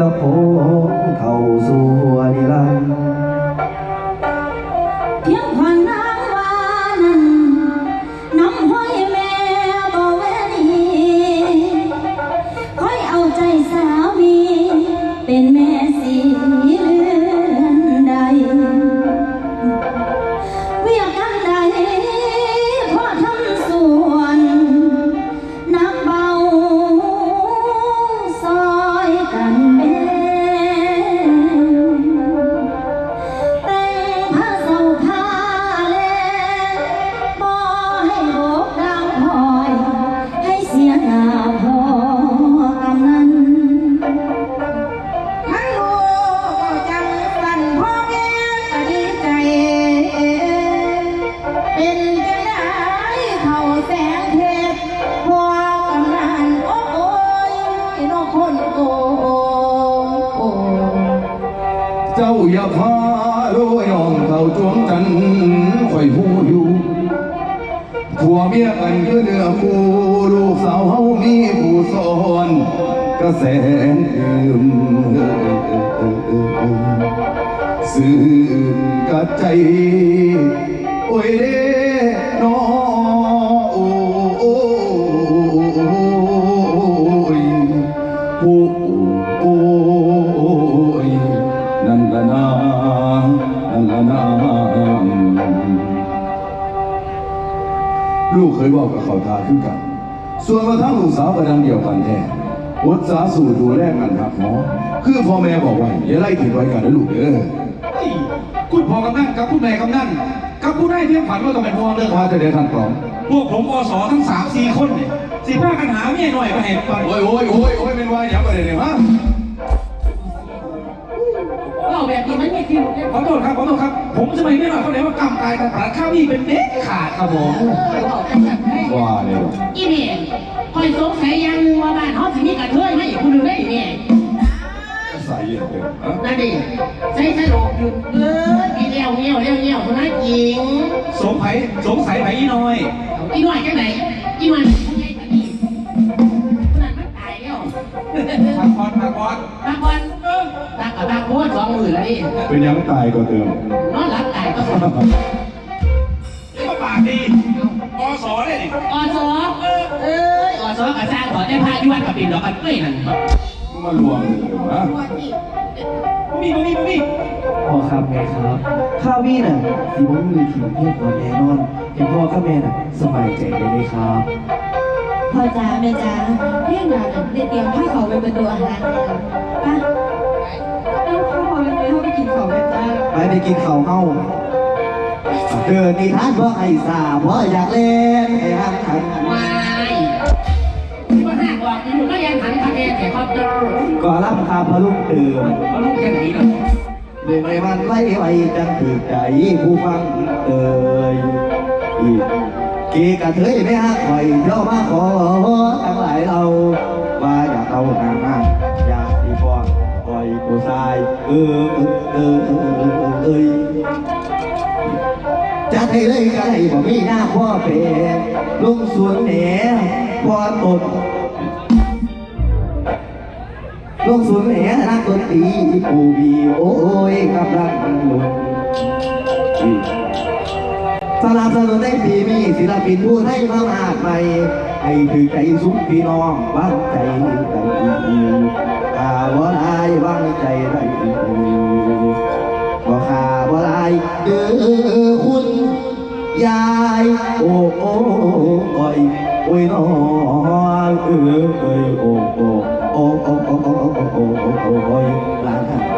cấp hôn thầu du อย่าพาโรยน้องเขาจวงจันคอยหูอยู่ผัวเมียกันคือเนื้อคู่ลูกสาวเฮามีผู้สอนกระแสดื่นสื่อกะใจโอ้ยเด้ เคยบอกกับเขาทาคือกัน ส่วนมาทั้งลูกสาวประดังเดียวกันแท้อดสาสู่ดูแลกันครับหมอคือพ่อแม่บอกไว้อย่าไล่ถิ่นไว้กันนะลูกเด้อเฮ้ยคุณพ่อกำนันกับคุณแม่กำนันกับผู้ได้เพียงฝันว่าต้องเป็นห่วงเรื่องพาจะได้ทันกล่องพวกผมอสทั้งสามสี่คนเนี่ยสิพากันหาเมียหน่อยมาเห็นก่อนโอ้ยโอ้ยโอ้ยโอ้ยเป็นว่าอย่างไรเนี่ยฮ ว่ากำตายกันปาข้าวนี่เป็นเด็กขาดครับผมบอกจังสั่นให้ว่าเลยอีเมลคอยสงสัยอยังหนึงว่าบ้านเขาสิมีกระเทยไหมคุณดูได้อีเมลใส่เยอะเกินฮะนั่นดิใช้สโลอกหยุดเอออีเลี้ยวเลี้ยวเลี้ยวเลี้ยวคนนั้นจริงสงสัยสงสัยไหมอีน้อยอีน่อยจังไหนอีมันใหญ่กว่านี้คนนั้นมันตายแล้วพักผ่อนพักผ่อนบางวันเออตากับบางโคตรสองหมื่นแล้วนี่เป็นยังตายก็เติม นอนหลับตายก็สองนี่ก็ปากดีอสได้ดิอสอเออเอ้ยอสอกระซ่างขอได้พายุวันกับปิ่นดอกกันเอ้ยนั่นมารวมเลยฮะมีบ่มีบ่มีพ่อครับแม่ครับข้าวี่น่ะสีบ่มีทีมเพียงพอแน่นอนเห็นพ่อกับแม่น่ะสบายใจได้เลยครับพ่อจ๋าแม่จ๋าเพียงหนาน่ะได้เตรียมผ้าเขาวไปเป็นตัวอาหารแล้วป่ะเอาข้าวพอเป็นไปเข้าไปกินของกันจ้าไปไปกินข้าวเฮา เดินนิทานเพราะไอ้สาเพราะอยากเล่นไอ้ฮักขันวายที่ว่าห้าบอกนี่มันก็ยังหันคะแนนแต่คอปเตอร์ก็รับคาพลุกเติมเอาลูกแค่ไหนล่ะเดินในวันไว้ไว้จังถือใจผู้ฟังเอ่ยอีกเกกะเทยไม่ฮักคอยเที่ยวมาขอทั้งหลายเราว่าอยากเอาหน้ามาอยากที่พ่อคอยผู้ชายเออเออเออเออเออ จะให้เลยก็ให้บ่มีหน้าพ่อเป็ลุงสวนแหนพ่อตดลุงสวนแหนนักดนตรีปูบีโอ้ยกำลังหนุนสนับสนุนได้ปีมีศิลปินผู้ให้มามากใหม่ให้ถือใจสุขพี่น้องวางใจได้ายโอ้โอ้โอ้ยโอ้ยน้องเออเอ้ยโอ้โอ้โอ้โอ้โอ้โอ้โอ้โอ้โอ้โอ้โอ้ยหลานค่ะ